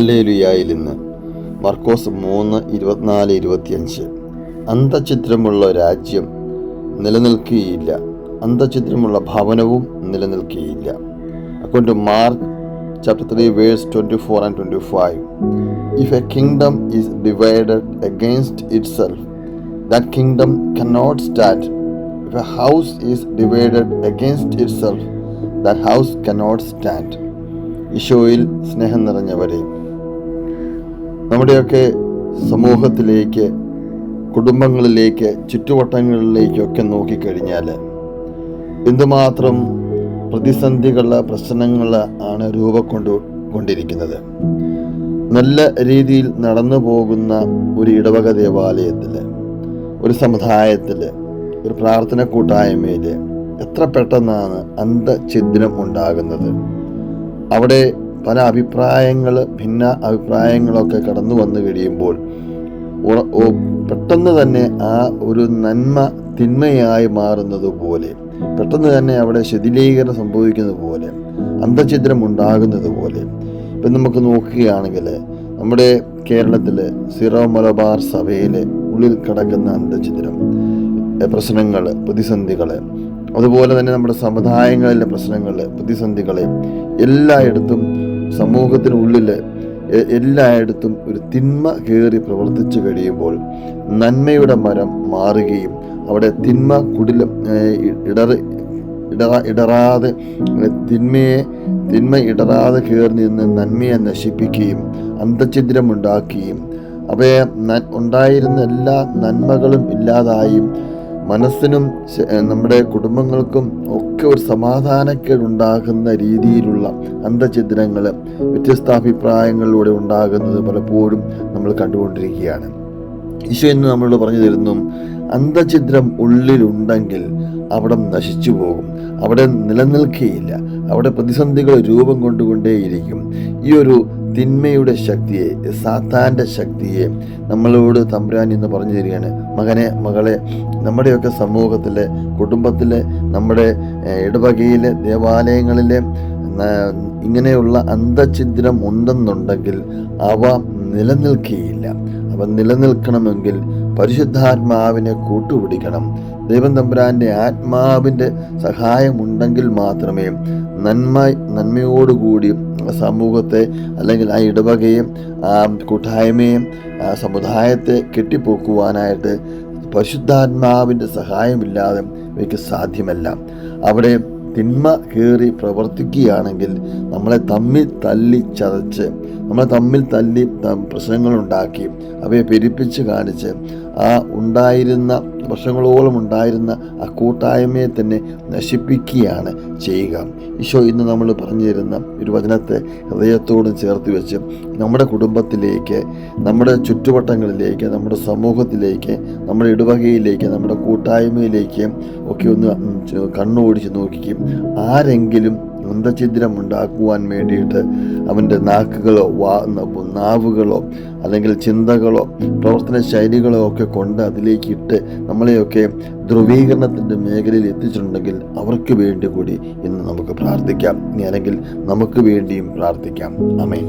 ഹല്ലേലുയായിൽ നിന്ന് മർക്കോസ് മൂന്ന് ഇരുപത്തിനാല് ഇരുപത്തിയഞ്ച്. അന്തഛിദ്രമുള്ള രാജ്യം നിലനിൽക്കുകയില്ല. അന്തഛിദ്രമുള്ള ഭവനവും നിലനിൽക്കുകയില്ല. Account to Mark four and twenty five if a kingdom is divided against itself that kingdom cannot stand if a house is divided against itself that house cannot stand ഈശോയിൽ സ്നേഹം നിറഞ്ഞവരെ നമ്മുടെയൊക്കെ സമൂഹത്തിലേക്ക് കുടുംബങ്ങളിലേക്ക് ചുറ്റുവട്ടങ്ങളിലേക്കൊക്കെ നോക്കിക്കഴിഞ്ഞാൽ എന്തുമാത്രം പ്രതിസന്ധികൾ പ്രശ്നങ്ങൾ ആണ് രൂപക്കൊണ്ടു കൊണ്ടിരിക്കുന്നത്. നല്ല രീതിയിൽ നടന്നു പോകുന്ന ഒരു ഇടവക ദേവാലയത്തിൽ ഒരു സമുദായത്തിൽ ഒരു പ്രാർത്ഥന കൂട്ടായ്മയിൽ എത്ര പെട്ടെന്നാണ് അന്ധഛിദ്രം ഉണ്ടാകുന്നത്. അവിടെ പല അഭിപ്രായങ്ങൾ ഭിന്ന അഭിപ്രായങ്ങളൊക്കെ കടന്നു വന്നു കഴിയുമ്പോൾ പെട്ടെന്ന് തന്നെ ആ ഒരു നന്മ തിന്മയായി മാറുന്നത് പോലെ പെട്ടെന്ന് തന്നെ അവിടെ ശിഥിലീകരണം സംഭവിക്കുന്നത് പോലെ അന്തഛിദ്രം ഉണ്ടാകുന്നത് പോലെ. ഇപ്പം നമുക്ക് നോക്കുകയാണെങ്കിൽ നമ്മുടെ കേരളത്തിൽ സിറോ മലബാർ സഭയിലെ ഉള്ളിൽ കിടക്കുന്ന അന്തഛിദ്രം പ്രശ്നങ്ങൾ പ്രതിസന്ധികൾ അതുപോലെ തന്നെ നമ്മുടെ സമുദായങ്ങളിലെ പ്രശ്നങ്ങൾ പ്രതിസന്ധികൾ എല്ലായിടത്തും സമൂഹത്തിനുള്ളിൽ എല്ലായിടത്തും ഒരു തിന്മ കയറി പ്രവർത്തിച്ചു കഴിയുമ്പോൾ നന്മയുടെ മരം മാറുകയും അവിടെ തിന്മ കുടിലം ഇടറി ഇടറ ഇടറാതെ തിന്മയെ തിന്മ ഇടറാതെ കയറി നിന്ന് നന്മയെ നശിപ്പിക്കുകയും അന്തഛിദ്രമുണ്ടാക്കുകയും അവയെ ഉണ്ടായിരുന്ന എല്ലാ നന്മകളും ഇല്ലാതായും മനസ്സിനും നമ്മുടെ കുടുംബങ്ങൾക്കും ഒക്കെ ഒരു സമാധാനക്കേടുണ്ടാകുന്ന രീതിയിലുള്ള അന്ധചിദ്രങ്ങൾ വ്യത്യസ്ത അഭിപ്രായങ്ങളിലൂടെ ഉണ്ടാകുന്നത് പലപ്പോഴും നമ്മൾ കണ്ടുകൊണ്ടിരിക്കുകയാണ്. ഈശോ എന്ന് നമ്മളോട് പറഞ്ഞു തരുന്നു അന്ധചിദ്രം ഉള്ളിലുണ്ടെങ്കിൽ അവിടെ നശിച്ചു പോകും അവിടെ നിലനിൽക്കുകയില്ല അവിടെ പ്രതിസന്ധികൾ രൂപം കൊണ്ടുകൊണ്ടേയിരിക്കും. ഈ ഒരു തിന്മയുടെ ശക്തിയെ സാത്താന്റെ ശക്തിയെ നമ്മളോട് തമ്പുരാൻ എന്ന് പറഞ്ഞു തരികയാണ്. മകനെ മകളെ നമ്മുടെയൊക്കെ സമൂഹത്തിലെ കുടുംബത്തിലെ നമ്മുടെ ഇടവകയിലെ ദേവാലയങ്ങളിലെ ഇങ്ങനെയുള്ള അന്ധഛിദ്രം ഉണ്ടെന്നുണ്ടെങ്കിൽ അവ നിലനിൽക്കുകയില്ല അവ നിലനിൽക്കണമെങ്കിൽ പരിശുദ്ധാത്മാവിനെ കൂട്ടുപിടിക്കണം. ദൈവം തമ്പുരാന്റെ ആത്മാവിന്റെ സഹായമുണ്ടെങ്കിൽ മാത്രമേ നന്മ നന്മയോടുകൂടി സമൂഹത്തെ അല്ലെങ്കിൽ ആ ഇടവകയും ആ കൂട്ടായ്മയും ആ സമുദായത്തെ കെട്ടിപ്പോക്കുവാനായിട്ട് പരിശുദ്ധാത്മാവിന്റെ സഹായമില്ലാതെ ഇവയ്ക്ക് സാധ്യമല്ല. അവിടെ തിന്മ കയറി പ്രവർത്തിക്കുകയാണെങ്കിൽ നമ്മളെ തമ്മിൽ തല്ലി ചതച്ച് നമ്മളെ തമ്മിൽ തല്ലി പ്രശ്നങ്ങളുണ്ടാക്കി അവയെ പെരുപ്പിച്ച് കാണിച്ച് ആ ഉണ്ടായിരുന്ന വർഷങ്ങളോളം ഉണ്ടായിരുന്ന ആ കൂട്ടായ്മയെ തന്നെ നശിപ്പിക്കുകയാണ് ചെയ്യുക. ഈശോ ഇന്ന് നമ്മൾ പറഞ്ഞു തരുന്ന ഒരു വചനത്തെ ഹൃദയത്തോടും ചേർത്ത് വെച്ച് നമ്മുടെ കുടുംബത്തിലേക്ക് നമ്മുടെ ചുറ്റുവട്ടങ്ങളിലേക്ക് നമ്മുടെ സമൂഹത്തിലേക്ക് നമ്മുടെ ഇടവകയിലേക്ക് നമ്മുടെ കൂട്ടായ്മയിലേക്ക് ഒക്കെ ഒന്ന് കണ്ണോടിച്ച് നോക്കിക്കും. ആരെങ്കിലും അന്തഛിദ്രം ഉണ്ടാക്കുവാൻ വേണ്ടിയിട്ട് അവന്റെ നാക്കുകളോ വാ നാവുകളോ അല്ലെങ്കിൽ ചിന്തകളോ പ്രവർത്തന ശൈലികളോ ഒക്കെ കൊണ്ട് അതിലേക്ക് ഇട്ട് നമ്മളെയൊക്കെ ധ്രുവീകരണത്തിന്റെ മേഖലയിൽ എത്തിച്ചിട്ടുണ്ടെങ്കിൽ അവർക്ക് വേണ്ടി കൂടി ഇന്ന് നമുക്ക് പ്രാർത്ഥിക്കാം. ഇനി അല്ലെങ്കിൽ നമുക്ക് വേണ്ടിയും പ്രാർത്ഥിക്കാം. അമേൻ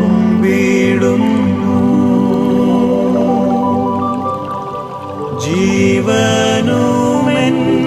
കുമ്പിടുന്നു ജീവനുമെന്റെ